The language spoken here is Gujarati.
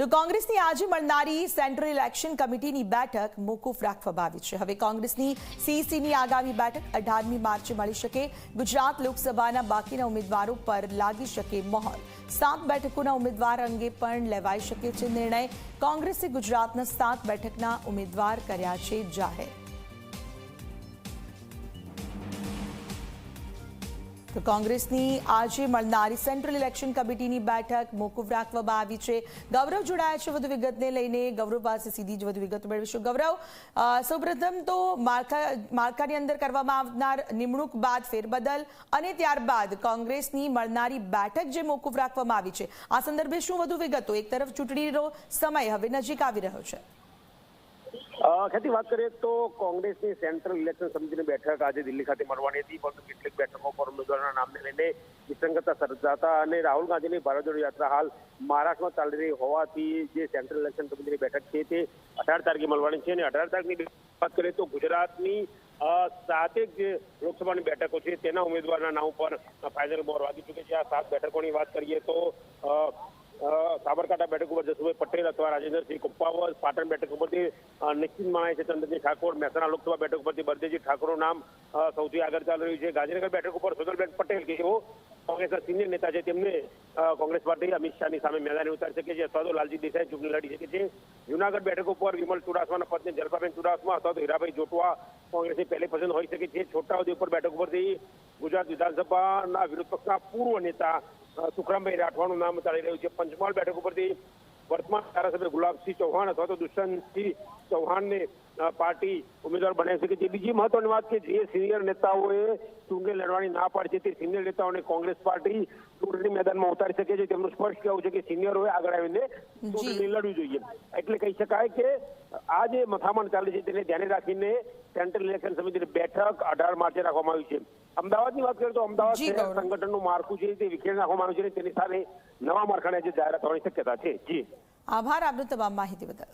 તો કોંગ્રેસની આજે મળનારી સેન્ટ્રલ ઇલેક્શન કમિટીની બેઠક મોકૂફ રાખવામાં આવી છે. હવે કોંગ્રેસની સીસીની આગામી બેઠક અઢારમી માર્ચે મળી શકે. ગુજરાત લોકસભાના બાકીના ઉમેદવારો પર લાગી શકે મહોર. સાત બેઠકોના ઉમેદવાર અંગે પણ લેવાઈ શકે છે નિર્ણય. કોંગ્રેસે ગુજરાતના સાત બેઠકના ઉમેદવાર કર્યા છે જાહેર. તો કોંગ્રેસની આજે મળનારી સેન્ટ્રલ ઇલેક્શન કમિટીની બેઠક મોકૂફ રાખવામાં આવી છે. ગૌરવ જોડાયા છે વધુ વિગતને લઈને. ગૌરવ પાસે સીધી જ વધુ વિગત મેળવીશું. ગૌરવ સૌપ્રથમ તો માળખા, માળખાની અંદર કરવામાં આવનાર નિમણૂક બાદ ફેરબદલ અને ત્યારબાદ કોંગ્રેસની મળનારી બેઠક જે મોકૂફ રાખવામાં આવી છે. આ સંદર્ભે શું વધુ વિગતો? એક તરફ ચૂંટણીનો સમય હવે નજીક આવી રહ્યો છે. અ, ખ્યાતિ વાત કરીએ તો કોંગ્રેસની સેન્ટ્રલ ઇલેક્શન સમિતિની બેઠક આજે દિલ્હી ખાતે મળવાની હતી પરંતુ કેટલીક બેઠકો પર ઉમેદવારોના નામને લઈને વિસંગતતા સર્જાતા અને રાહુલ ગાંધીની ભારત જોડો યાત્રા હાલ મહારાષ્ટ્રમાં ચાલી રહી હોવાથી જે સેન્ટ્રલ ઇલેક્શન સમિતિની બેઠક છે તે અઢાર તારીખે મળવાની છે અને અઢાર તારીખની વાત કરીએ તો ગુજરાતની સાતેક જે લોકસભાની બેઠકો છે તેના ઉમેદવારના નામ પર ફાઇનલ મોર વાગી ચૂકી છે. આ સાત બેઠકોની વાત કરીએ તો અ, અ, સાબરકાંઠા બેઠક ઉપર જસુભાઈ પટેલ અથવા રાજેન્દ્રસિંહ કુપ્પાવત પાટણ બેઠક ઉપરથી નિશ્ચિત માણે છે ચંદ્રજી ઠાકોર, મહેસાણા લોકસભા બેઠક ઉપરથી બળદેવજી ઠાકોરનું નામ સૌથી આગળ ચાલી રહ્યું છે. ગાંધીનગર બેઠક ઉપર સુધલબેન પટેલ કે જેઓ કોંગ્રેસના સિનિયર નેતા છે, તેમને કોંગ્રેસ પાર્ટી અમિત શાહની સામે મેદાને ઉતારી શકે છે. અથવા તો લાલજી દેસાઈ ચૂંટણી લડી શકે છે. જુનાગઢ બેઠક ઉપર વિમલ ચુડાસમાના પત્ની જલપાબેન ચુડાસમા અથવા તો હીરાભાઈ જોટવા કોંગ્રેસની પહેલી પસંદ હોઈ શકે છે. છોટાઉદેપુર બેઠક ઉપરથી ગુજરાત વિધાનસભાના વિરોધ પક્ષના પૂર્વ નેતા સુખરામભાઈ રાઠવાનું નામ ચાલી રહ્યું છે. પંચમહાલ બેઠક ઉપરથી વર્તમાન ધારાસભ્ય ગુલાબસિંહ ચૌહાણ અથવા તો દુષ્યંતસિંહ ચૌહાણને પાર્ટી ઉમેદવાર બનાવી શકે છે બીજી મહત્વની વાત કે જે સિનિયર નેતાઓએ ચૂંટણી લડવાની ના પાડી છે તે સિનિયર નેતાઓને કોંગ્રેસ પાર્ટી ચૂંટણી મેદાનમાં ઉતારી શકે છે. તેમનું સ્પષ્ટ કહેવું છે કે સિનિયરોએ આગળ આવીને ચૂંટણી લડવી જોઈએ. એટલે કહી શકાય કે આ જે મથામણ ચાલે છે તેને ધ્યાને રાખીને સેન્ટ્રલ ઇલેક્શન સમિતિની બેઠક અઢાર માર્ચે રાખવામાં આવી છે. અમદાવાદની વાત કરીએ તો અમદાવાદ શહેર. સંગઠનનું માળખું છે તે વિખેર નાખવામાં આવ્યું છે તેની સાથે નવા માળખાની આજે જાહેરાત થવાની શક્યતા છે. જી. આભાર આપનો તમામ માહિતી બદલ.